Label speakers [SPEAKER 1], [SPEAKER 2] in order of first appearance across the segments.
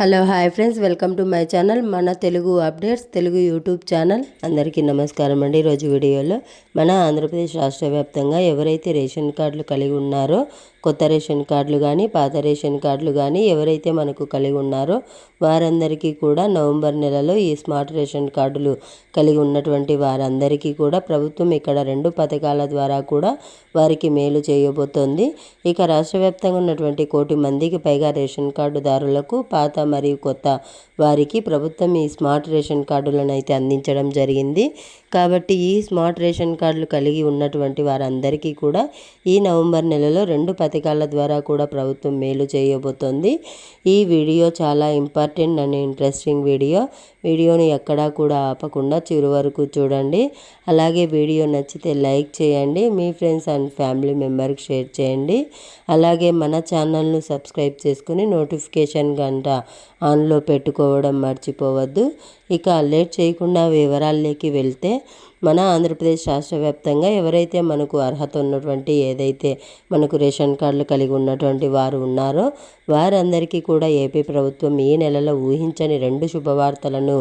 [SPEAKER 1] Hello hi friends. Welcome to my channel మన Telugu updates Telugu YouTube channel. అందరికీ నమస్కారం అండి. ఈరోజు వీడియోలో మన ఆంధ్రప్రదేశ్ రాష్ట్ర వ్యాప్తంగా ఎవరైతే రేషన్ కార్డులు కలిగి ఉన్నారో కొత్త రేషన్ కార్డులు కానీ పాత రేషన్ కార్డులు కానీ ఎవరైతే మనకు కలిగి ఉన్నారో వారందరికీ కూడా నవంబర్ నెలలో ఈ స్మార్ట్ రేషన్ కార్డులు కలిగి ఉన్నటువంటి వారందరికీ కూడా ప్రభుత్వం ఇక్కడ రెండు పథకాల ద్వారా కూడా వారికి మేలు చేయబోతోంది. ఇక రాష్ట్ర వ్యాప్తంగా ఉన్నటువంటి కోటి మందికి పైగా రేషన్ కార్డుదారులకు పాత మరియు కొత్త వారికి ప్రభుత్వం ఈ స్మార్ట్ రేషన్ కార్డులను అయితే అందించడం జరిగింది. కాబట్టి ఈ స్మార్ట్ రేషన్ కార్డులు కలిగి ఉన్నటువంటి వారందరికీ కూడా ఈ నవంబర్ నెలలో రెండు పథకాల ద్వారా కూడా ప్రభుత్వం మేలు చేయబోతోంది. ఈ వీడియో చాలా ఇంపార్టెంట్ అండ్ ఇంట్రెస్టింగ్ వీడియో. వీడియోని ఎక్కడా కూడా ఆపకుండా చివరి వరకు చూడండి. అలాగే వీడియో నచ్చితే లైక్ చేయండి. మీ ఫ్రెండ్స్ అండ్ ఫ్యామిలీ మెంబర్కి షేర్ చేయండి. అలాగే మన ఛానల్ను సబ్స్క్రైబ్ చేసుకుని నోటిఫికేషన్ గంట ఆన్లో పెట్టుకోవడం మర్చిపోవద్దు. ఇక లేట్ చేయకుండా వివరాల్లోకి వెళ్తే మన ఆంధ్రప్రదేశ్ రాష్ట్ర వ్యాప్తంగా ఎవరైతే మనకు అర్హత ఉన్నటువంటి ఏదైతే మనకు రేషన్ కార్డులు కలిగి ఉన్నటువంటి వారు ఉన్నారో వారందరికీ కూడా ఏపీ ప్రభుత్వం ఈ నెలలో ఊహించని రెండు శుభవార్తలను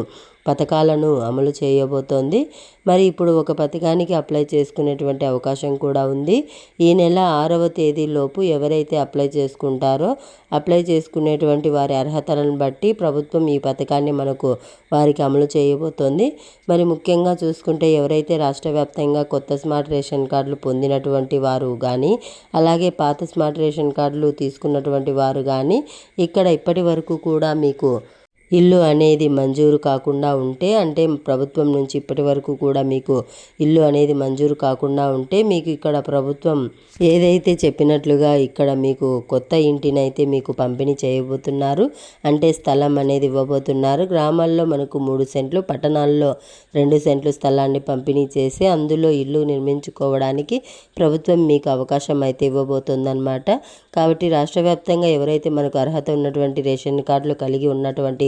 [SPEAKER 1] పథకాలను అమలు చేయబోతోంది. మరి ఇప్పుడు ఒక పథకానికి అప్లై చేసుకునేటువంటి అవకాశం కూడా ఉంది. ఈ నెల ఆరవ తేదీలోపు ఎవరైతే అప్లై చేసుకుంటారో అప్లై చేసుకునేటువంటి వారి అర్హతలను బట్టి ప్రభుత్వం ఈ పథకాన్ని మనకు వారికి అమలు చేయబోతోంది. మరి ముఖ్యంగా చూసుకుంటే ఎవరైతే రాష్ట్ర వ్యాప్తంగా కొత్త స్మార్ట్ రేషన్ కార్డులు పొందినటువంటి వారు కానీ అలాగే పాత స్మార్ట్ రేషన్ కార్డులు తీసుకున్నటువంటి వారు కానీ ఇక్కడ ఇప్పటి వరకు కూడా మీకు ఇల్లు అనేది మంజూరు కాకుండా ఉంటే అంటే ప్రభుత్వం నుంచి ఇప్పటి వరకు కూడా మీకు ఇల్లు అనేది మంజూరు కాకుండా ఉంటే మీకు ఇక్కడ ప్రభుత్వం ఏదైతే చెప్పినట్లుగా ఇక్కడ మీకు కొత్త ఇంటిని అయితే మీకు పంపిణీ చేయబోతున్నారు అంటే స్థలం అనేది ఇవ్వబోతున్నారు. గ్రామాల్లో మనకు మూడు సెంట్లు పట్టణాల్లో రెండు సెంట్లు స్థలాన్ని పంపిణీ చేసి అందులో ఇల్లు నిర్మించుకోవడానికి ప్రభుత్వం మీకు అవకాశం అయితే ఇవ్వబోతుందన్నమాట. కాబట్టి రాష్ట్ర వ్యాప్తంగా ఎవరైతే మనకు అర్హత ఉన్నటువంటి రేషన్ కార్డులు కలిగి ఉన్నటువంటి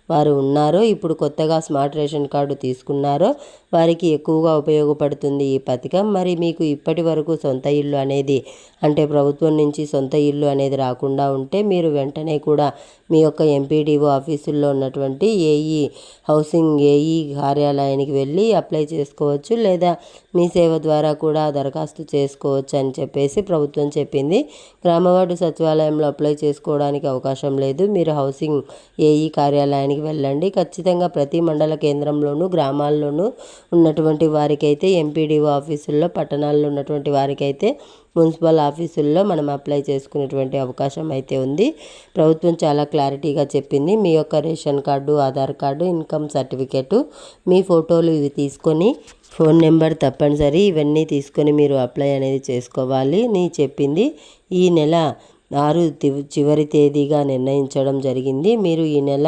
[SPEAKER 1] వారు ఉన్నారో ఇప్పుడు కొత్తగా స్మార్ట్ రేషన్ కార్డు తీసుకున్నారో వారికి ఎక్కువగా ఉపయోగపడుతుంది ఈ పథకం. మరి మీకు ఇప్పటి వరకు సొంత ఇల్లు అనేది అంటే ప్రభుత్వం నుంచి సొంత ఇల్లు అనేది రాకుండా ఉంటే మీరు వెంటనే కూడా మీ యొక్క ఎంపీడీఓ ఆఫీసుల్లో ఉన్నటువంటి ఏఈ హౌసింగ్ ఏఈ కార్యాలయానికి వెళ్ళి అప్లై చేసుకోవచ్చు లేదా మీ సేవ ద్వారా కూడా దరఖాస్తు చేసుకోవచ్చు అని చెప్పేసి ప్రభుత్వం చెప్పింది. గ్రామవార్డు సచివాలయంలో అప్లై చేసుకోవడానికి అవకాశం లేదు. మీరు హౌసింగ్ ఏఈ కార్యాలయానికి వెళ్ళండి. ఖచ్చితంగా ప్రతి మండల కేంద్రంలోనూ గ్రామాల్లోనూ ఉన్నటువంటి వారికైతే ఎంపీడీఓ ఆఫీసుల్లో పట్టణాల్లో ఉన్నటువంటి వారికైతే మున్సిపల్ ఆఫీసుల్లో మనం అప్లై చేసుకునేటువంటి అవకాశం అయితే ఉంది. ప్రభుత్వం చాలా క్లారిటీగా చెప్పింది. మీ యొక్క ration card Aadhaar card income certificate మీ ఫోటోలు ఇవి తీసుకొని ఫోన్ నెంబర్ తప్పనిసరి ఇవన్నీ తీసుకొని మీరు అప్లై అనేది చేసుకోవాలి. నీ చెప్పింది ఈ నెల ఆరు చివరి తేదీగా నిర్ణయించడం జరిగింది. మీరు ఈ నెల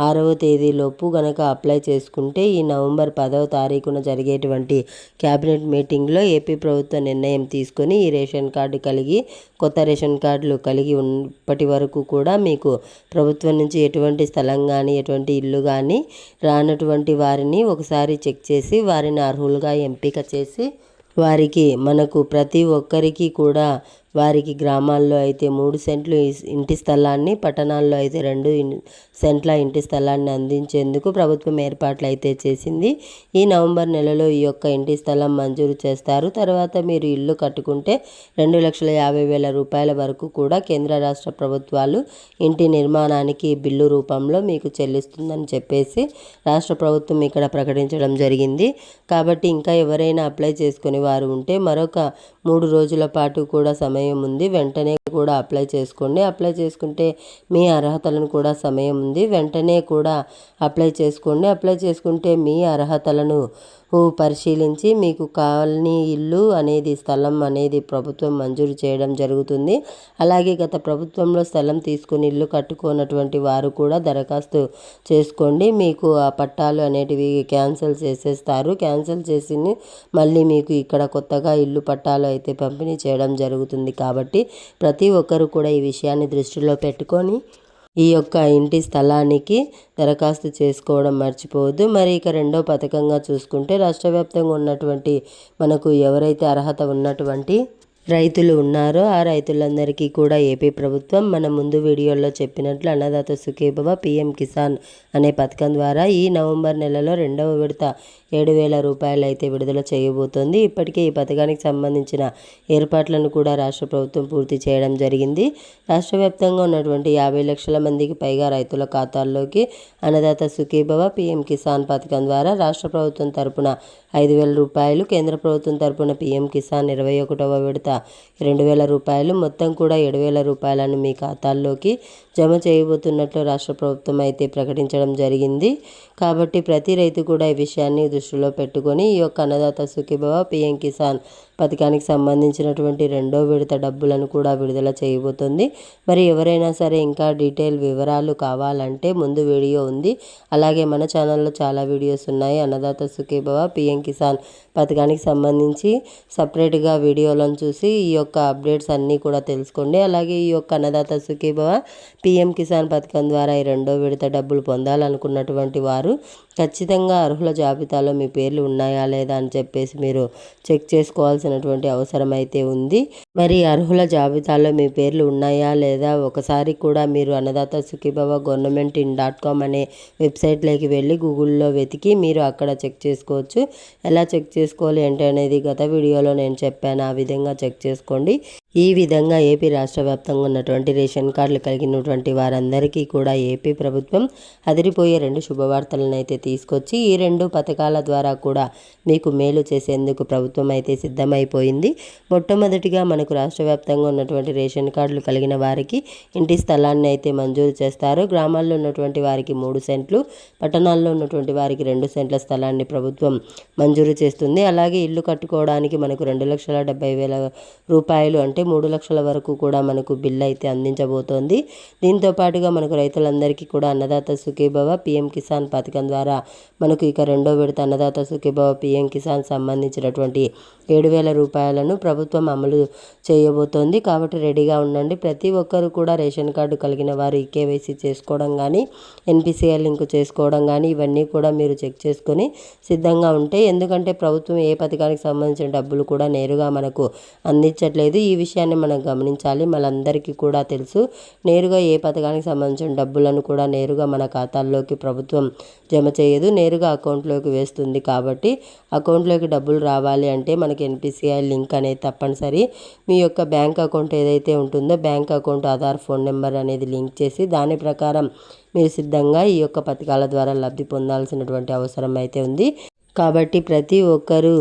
[SPEAKER 1] ఆరవ తేదీలోపు గనక అప్లై చేసుకుంటే ఈ నవంబర్ పదవ తారీఖున జరిగేటువంటి క్యాబినెట్ మీటింగ్లో ఏపీ ప్రభుత్వ నిర్ణయం తీసుకొని ఈ రేషన్ కార్డు కలిగి కొత్త రేషన్ కార్డులు కలిగి ఉన్నప్పటి వరకు కూడా మీకు ప్రభుత్వం నుంచి ఎటువంటి స్థలం కానీ ఎటువంటి ఇల్లు కానీ రానటువంటి వారిని ఒకసారి చెక్ చేసి వారిని అర్హులుగా ఎంపిక చేసి వారికి మనకు ప్రతి ఒక్కరికి కూడా వారికి గ్రామాల్లో అయితే మూడు సెంట్లు ఇంటి స్థలాన్ని పట్టణాల్లో అయితే రెండు సెంట్ల ఇంటి స్థలాన్ని అందించేందుకు ప్రభుత్వం ఏర్పాట్లు అయితే చేసింది. ఈ నవంబర్ నెలలో ఈ యొక్క ఇంటి స్థలం మంజూరు చేస్తారు. తర్వాత మీరు ఇల్లు కట్టుకుంటే రెండు లక్షల యాభై వేల రూపాయల వరకు కూడా కేంద్ర రాష్ట్ర ప్రభుత్వాలు ఇంటి నిర్మాణానికి బిల్లు రూపంలో మీకు చెల్లిస్తుందని చెప్పేసి రాష్ట్ర ప్రభుత్వం ఇక్కడ ప్రకటించడం జరిగింది. కాబట్టి ఇంకా ఎవరైనా అప్లై చేసుకునే వారు ఉంటే మరొక మూడు రోజుల పాటు కూడా సమయం సమయం ఉంది వెంటనే కూడా అప్లై చేసుకోండి. అప్లై చేసుకుంటే మీ అర్హతలను కూడా సమయం ఉంది. వెంటనే కూడా అప్లై చేసుకోండి. అప్లై చేసుకుంటే మీ అర్హతలను పరిశీలించి మీకు కాలనీ ఇల్లు అనేది స్థలం అనేది ప్రభుత్వం మంజూరు చేయడం జరుగుతుంది. అలాగే గత ప్రభుత్వంలో స్థలం తీసుకుని ఇల్లు కట్టుకున్నటువంటి వారు కూడా దరఖాస్తు చేసుకోండి. మీకు ఆ పట్టాలు అనేటివి క్యాన్సిల్ చేసేస్తారు. క్యాన్సిల్ చేసి మళ్ళీ మీకు ఇక్కడ కొత్తగా ఇల్లు పట్టాలు అయితే పంపిణీ చేయడం జరుగుతుంది. కాబట్టి ప్రతి ఒక్కరు కూడా ఈ విషయాన్ని దృష్టిలో పెట్టుకొని ఈ యొక్క ఇంటి స్థలానికి దరఖాస్తు చేసుకోవడం మర్చిపోవద్దు. మరి ఇక రెండో పథకంగా చూసుకుంటే రాష్ట్ర వ్యాప్తంగా ఉన్నటువంటి మనకు ఎవరైతే అర్హత ఉన్నటువంటి రైతులు ఉన్నారో ఆ రైతులందరికీ కూడా ఏపీ ప్రభుత్వం మన ముందు వీడియోలో చెప్పినట్లు అన్నదాత సుఖీభవ పీఎం కిసాన్ అనే పథకం ద్వారా ఈ నవంబర్ నెలలో రెండవ విడత ఏడు వేల రూపాయలు అయితే విడుదల చేయబోతోంది. ఇప్పటికే ఈ పథకానికి సంబంధించిన ఏర్పాట్లను కూడా రాష్ట్ర ప్రభుత్వం పూర్తి చేయడం జరిగింది. రాష్ట్ర వ్యాప్తంగా ఉన్నటువంటి యాభై లక్షల మందికి పైగా రైతుల ఖాతాల్లోకి అన్నదాత సుఖీభవ పీఎం కిసాన్ పథకం ద్వారా రాష్ట్ర ప్రభుత్వం తరపున ఐదు వేల రూపాయలు కేంద్ర ప్రభుత్వం తరపున పీఎం కిసాన్ ఇరవై ఒకటవ విడత రెండు వేల రూపాయలు. మొత్తం కూడా ఏడు వేల రూపాయలను మీ ఖాతాల్లోకి జమ చేయబోతున్నట్లు రాష్ట్ర ప్రభుత్వం అయితే ప్రకటించడం జరిగింది. కాబట్టి ప్రతి రైతు కూడా ఈ విషయాన్ని దృష్టిలో పెట్టుకొని ఈ యొక్క అన్నదాత సుఖీభవ పిఎం కిసాన్ పథకానికి సంబంధించినటువంటి రెండో విడత డబ్బులను కూడా విడుదల చేయబోతుంది. మరి ఎవరైనా సరే ఇంకా డీటెయిల్ వివరాలు కావాలంటే ముందు వీడియో ఉంది. అలాగే మన ఛానల్లో చాలా వీడియోస్ ఉన్నాయి. అన్నదాత సుఖీభవ పిఎం కిసాన్ పథకానికి సంబంధించి సపరేట్గా వీడియోలను చూసి ఈ యొక్క అప్డేట్స్ అన్నీ కూడా తెలుసుకోండి. అలాగే ఈ యొక్క అన్నదాత సుఖీభవ పిఎం కిసాన్ పథకం ద్వారా ఈ రెండో విడత డబ్బులు పొందాలనుకున్నటువంటి వారు ఖచ్చితంగా అర్హుల జాబితాలో మీ పేర్లు ఉన్నాయా లేదా అని చెప్పేసి మీరు చెక్ చేసుకోవాల్సి చేయాల్సినటువంటి అవసరం అయితే ఉంది. మరి అర్హుల జాబితాలో మీ పేర్లు ఉన్నాయా లేదా? ఒకసారి కూడా మీరు Annadata Sukhibhava government in dot com అనే వెబ్సైట్లోకి వెళ్ళి గూగుల్లో వెతికి మీరు అక్కడ చెక్ చేసుకోవచ్చు. ఎలా చెక్ చేసుకోవాలి అంటే అనేది గత వీడియోలో నేను చెప్పాను. ఆ విధంగా చెక్ చేసుకోండి. ఈ విధంగా ఏపీ రాష్ట్ర వ్యాప్తంగా ఉన్నటువంటి రేషన్ కార్డులు కలిగినటువంటి వారందరికీ కూడా ఏపీ ప్రభుత్వం అదిరిపోయే రెండు శుభవార్తలను అయితే తీసుకొచ్చి ఈ రెండు పథకాల ద్వారా కూడా మీకు మేలు చేసేందుకు ప్రభుత్వం అయితే సిద్ధమైపోయింది. మొట్టమొదటిగా మనకు రాష్ట్ర వ్యాప్తంగా ఉన్నటువంటి రేషన్ కార్డులు కలిగిన వారికి ఇంటి స్థలాన్ని అయితే మంజూరు చేస్తారు. గ్రామాల్లో ఉన్నటువంటి వారికి మూడు సెంట్లు పట్టణాల్లో ఉన్నటువంటి వారికి రెండు సెంట్ల స్థలాన్ని ప్రభుత్వం మంజూరు చేస్తుంది. అలాగే ఇల్లు కట్టుకోవడానికి మనకు రెండు లక్షల డెబ్బై వేల రూపాయలు అంటే మూడు లక్షల వరకు కూడా మనకు బిల్ అయితే అందించబోతోంది. దీంతో పాటుగా మనకు రైతులందరికీ కూడా అన్నదాత సుఖీభవ పిఎం కిసాన్ పథకం ద్వారా మనకు ఇక రెండో విడత అన్నదాత సుఖీభవ పిఎం కిసాన్ సంబంధించినటువంటి ఏడు వేల రూపాయలను ప్రభుత్వం అమలు చేయబోతోంది. కాబట్టి రెడీగా ఉండండి. ప్రతి ఒక్కరు కూడా రేషన్ కార్డు కలిగిన వారు కేవైసీ చేసుకోవడం కానీ ఎన్పిసిఐ లింక్ చేసుకోవడం కానీ ఇవన్నీ కూడా మీరు చెక్ చేసుకొని సిద్ధంగా ఉంటే ఎందుకంటే ప్రభుత్వం ఏ పథకానికి సంబంధించిన డబ్బులు కూడా నేరుగా మనకు అందించట్లేదు. ఈ విషయం విషయాన్ని మనం గమనించాలి. మనందరికీ కూడా తెలుసు. నేరుగా ఏ పథకానికి సంబంధించిన డబ్బులను కూడా నేరుగా మన ఖాతాల్లోకి ప్రభుత్వం జమ చేయదు. నేరుగా అకౌంట్లోకి వేస్తుంది కాబట్టి అకౌంట్లోకి డబ్బులు రావాలి అంటే మనకి ఎన్పిసిఐ లింక్ అనేది తప్పనిసరి. మీ యొక్క బ్యాంక్ అకౌంట్ ఏదైతే ఉంటుందో bank account Aadhaar phone number అనేది లింక్ చేసి దాని ప్రకారం మీరు సిద్ధంగా ఈ యొక్క పథకాల ద్వారా లబ్ధి పొందాల్సినటువంటి అవసరం అయితే ఉంది. కాబట్టి ప్రతి ఒక్కరూ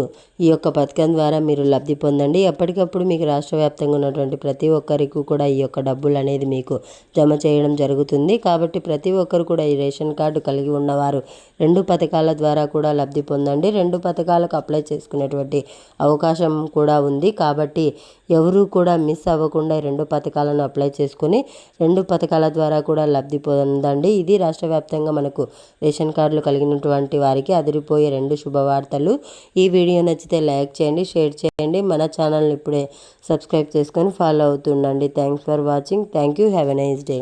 [SPEAKER 1] ఈ యొక్క పథకం ద్వారా మీరు లబ్ధి పొందండి. ఎప్పటికప్పుడు మీకు రాష్ట్ర వ్యాప్తంగా ఉన్నటువంటి ప్రతి ఒక్కరికి కూడా ఈ యొక్క డబ్బులు అనేది మీకు జమ చేయడం జరుగుతుంది. కాబట్టి ప్రతి ఒక్కరు కూడా ఈ రేషన్ కార్డు కలిగి ఉన్నవారు రెండు పథకాల ద్వారా కూడా లబ్ధి పొందండి. రెండు పథకాలకు అప్లై చేసుకునేటువంటి అవకాశం కూడా ఉంది. కాబట్టి ఎవరు కూడా మిస్ అవ్వకుండా రెండు పథకాలను అప్లై చేసుకుని రెండు పథకాల ద్వారా కూడా లబ్ధి పొందండి. ఇది రాష్ట్ర వ్యాప్తంగా మనకు రేషన్ కార్డులు కలిగినటువంటి వారికి అదిరిపోయే రెండు శుభవార్తలు. ఈ వీడియో నచ్చితే లైక్ చేయండి షేర్ చేయండి. మన ఛానల్ని ఇప్పుడే సబ్స్క్రైబ్ చేసుకొని follow అవుతుండండి. Thanks for watching. Thank you. Have a nice day.